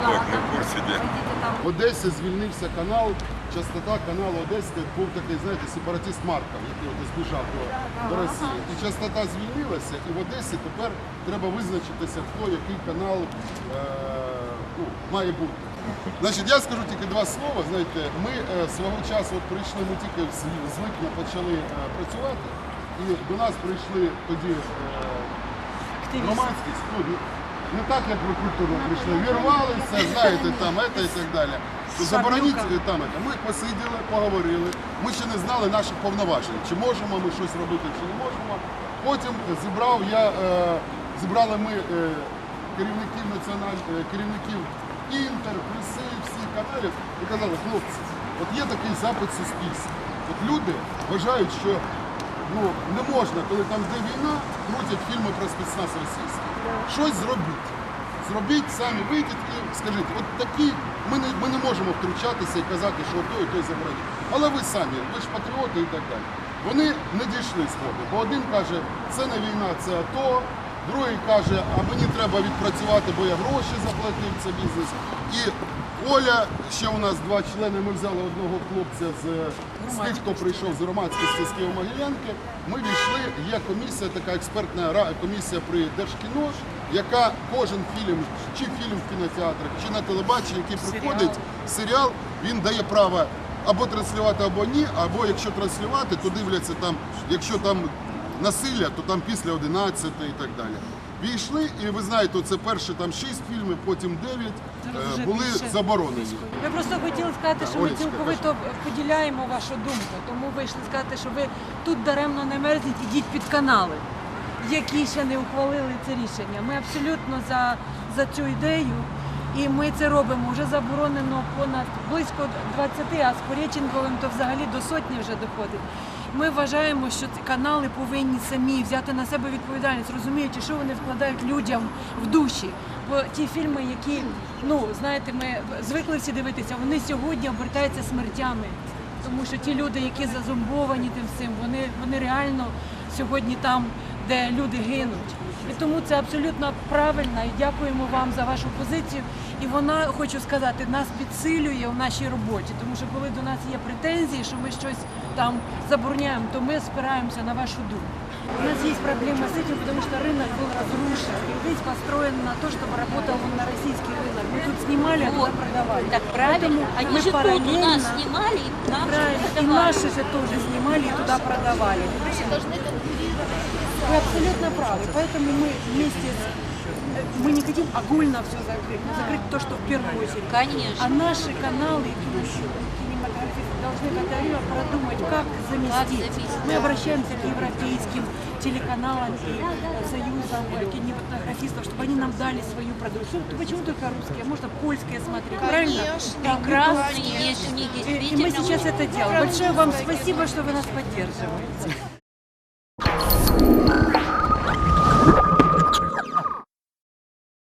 Так, на курсі де. В Одесі звільнився канал, частота каналу Одеська був такий, знаєте, сепаратист Марков, який от збіжав до, до Росії. І частота звільнилася, і в Одесі тепер треба визначитися, хто який канал е, ну, має бути. Значить, я скажу тільки два слова. Знаєте, ми е, свого часу от прийшли, ми тільки з, з липня почали е, працювати, і до нас прийшли тоді е, громадськість. Ну, не так, як ви культурно прийшли, вірвалися, знаєте, там, це і так далі. Забороніть там це. Ми посиділи, поговорили. Ми ще не знали наших повноважень, чи можемо ми щось робити, чи не можемо. Потім зібрав я, е, зібрали ми е, керівників національ... е, керівників інтер, преси, всіх каналів і казали, хлопці, от є такий запит суспільства. От люди вважають, що ну, не можна, коли там йде війна, крутять фільми про спецназ російський. Щось зробіть. Зробіть самі, вийдіть і скажіть, от такі, ми не, ми не можемо втручатися і казати, що той і той заборонить. Але ви самі, ви ж патріоти і так далі. Вони не дійшли згоди, бо один каже, це не війна, це АТО, другий каже, а мені треба відпрацювати, бо я гроші заплатив, це бізнес. І Оля, ще у нас два члени, ми взяли одного хлопця з, з тих, хто прийшов з громадськості з Києво-Могилянки. Ми війшли, є комісія, така експертна комісія при Держкіно, яка кожен фільм, чи фільм в кінотеатрах, чи на телебаченні, який приходить, серіал, він дає право або транслювати, або ні, або якщо транслювати, то дивляться там, якщо там насилля, то там після 11 і так далі. Війшли, і ви знаєте, це перші там 6 фільмів, потім 9 вже були більше. заборонені. Ми просто хотіли сказати, що ми Олечка, цілковито поділяємо вашу думку. Тому вийшли сказати, що ви тут даремно не мерзніть, ідіть під канали, які ще не ухвалили це рішення. Ми абсолютно за, за цю ідею. І ми це робимо. Вже заборонено понад близько 20, а з Пореченковим то взагалі до сотні вже доходить. Ми вважаємо, що канали повинні самі взяти на себе відповідальність, розуміючи, що вони вкладають людям в душі. Бо ті фільми, які ну знаєте, ми звикли всі дивитися, вони сьогодні обертаються смертями. Тому що ті люди, які зазомбовані тим всім, вони, вони реально сьогодні там, де люди гинуть. І тому це абсолютно правильно дякуємо вам за вашу позицію. І вона, хочу сказати, нас підсилює в нашій роботі, тому що коли до нас є претензії, що ми щось там забороняємо, то ми спираємося на вашу думку. У нас есть проблема с этим, потому что рынок был разрушен. И весь построен на то, чтобы работал он на российский рынок. Мы тут снимали, а туда продавали. Так правильно. Поэтому Они мы же тут у нас параллельно- снимали, и нам Правильно. И наши же тоже снимали и туда продавали. Вы абсолютно правы. Поэтому мы вместе с... э, Мы не хотим огульно все закрыть, но закрыть то, что в первую очередь. Конечно. А наши каналы идущие кинематографисты должны как-то продумать, как заместить. Мы обращаемся к европейским телеканалам и союзам кинематографистов, чтобы они нам дали свою продукцию. Почему только русские? Можно польские смотреть, правильно? Тоже. есть у них И- И мы сейчас это делаем. Большое вам спасибо, что вы нас поддерживаете.